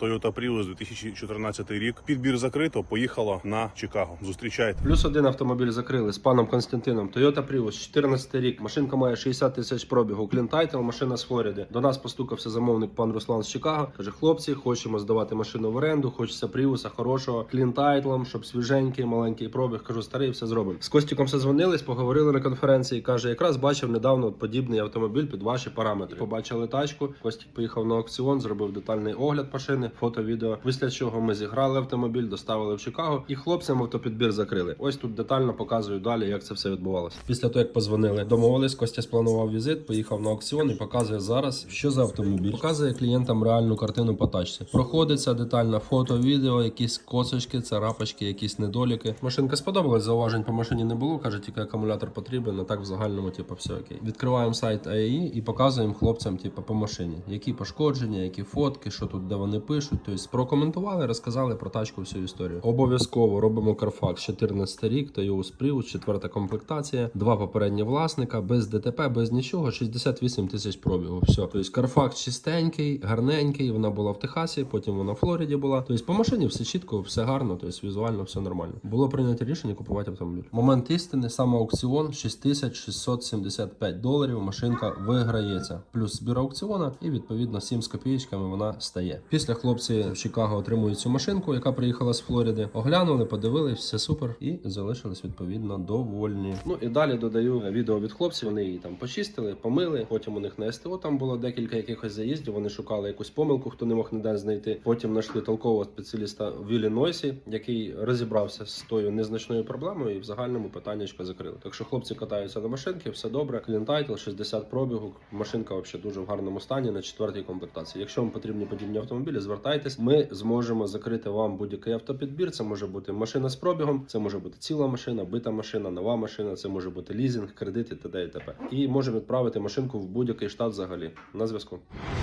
Toyota Prius 2014 рік. Підбір закрито. Поїхала на Чикаго. Зустрічайте. Плюс один автомобіль закрили з паном Константином. Toyota Prius, 14 рік. Машинка має 60 тисяч пробігу. Клін Тайтл, машина з Флориди. До нас постукався замовник пан Руслан з Чикаго. Каже: хлопці, хочемо здавати машину в оренду. Хочеться Пріуса хорошого. Клін Тайтлом, щоб свіженький, маленький пробіг. Кажу, старий, все зробимо. З Костіком созвонились, поговорили на конференції. Каже, якраз бачив недавно подібний автомобіль під ваші параметри. Побачили тачку. Костік поїхав на аукціон, зробив детальний огляд машини, фото, відео. Після чого ми зіграли автомобіль, доставили в Чикаго і хлопцям автопідбір закрили. Ось тут детально показую далі, як це все відбувалося. Після того, як позвонили, домовились, Костя спланував візит, поїхав на аукціон і показує зараз, що за автомобіль. Показує клієнтам реальну картину по тачці. Проходиться детально фото, відео, якісь косочки, царапочки, якісь недоліки. Машинка сподобалась, зауважень по машині не було. каже, тільки акумулятор потрібен. А так в загальному, типу, все окей. Відкриваємо сайт AAE і показуємо хлопцям, типу, по машині, які пошкодження, які фотки, що тут, де вони пишуть. Тобто прокоментували, розказали про тачку всю історію. Обов'язково робимо Carfax 14 рік, Toyota Prius, четверта комплектація, два попередні власника, без ДТП, без нічого, 68 тисяч пробігу. Все. Тобто Carfax чистенький, гарненький. Вона була в Техасі, потім вона в Флориді була. Тобто по машині все чітко, все гарно, тобто візуально все нормально. Було прийнято рішення купувати автомобіль. Момент істини, саме аукціон 6675 доларів. Машинка виграється. Плюс збір аукціона, і відповідно 7 з копієчками вона стає. Після хлопці в Чикаго отримують цю машинку, яка приїхала з Флориди. Оглянули, подивились, все супер, і залишились відповідно довольні. Ну і далі додаю відео від хлопців. Вони її там почистили, помили. Потім у них на СТО там було декілька якихось заїздів. Вони шукали якусь помилку, хто не мог ніде знайти. Потім знайшли толкового спеціаліста в Іллінойсі, який розібрався з тою незначною проблемою, і в загальному питаннячко закрили. Так що хлопці катаються на машинки, все добре. Клінтайтл 60 пробігу. Машинка взагалі дуже в гарному стані на четвертій комплектації. Якщо вам потрібні подібні автомобілі, звертайтесь. Ми зможемо закрити вам будь-який автопідбір. Це може бути машина з пробігом, це може бути ціла машина, бита машина, нова машина, це може бути лізинг, кредит і т.д. і т.п. І можемо відправити машинку в будь-який штат взагалі. На зв'язку.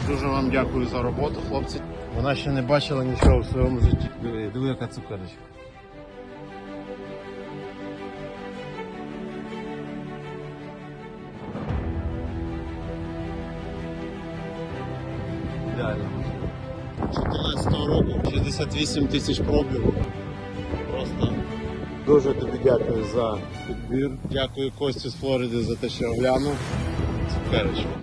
Дуже вам дякую за роботу, хлопці. Вона ще не бачила нічого в своєму житті. Диви, диви, яка цукерочка. Ідеально. 14 року 68 тисяч пробігів. Просто дуже тобі дякую за підбір. Дякую Кості з Флориди за те, що оглянув. Цукерочку.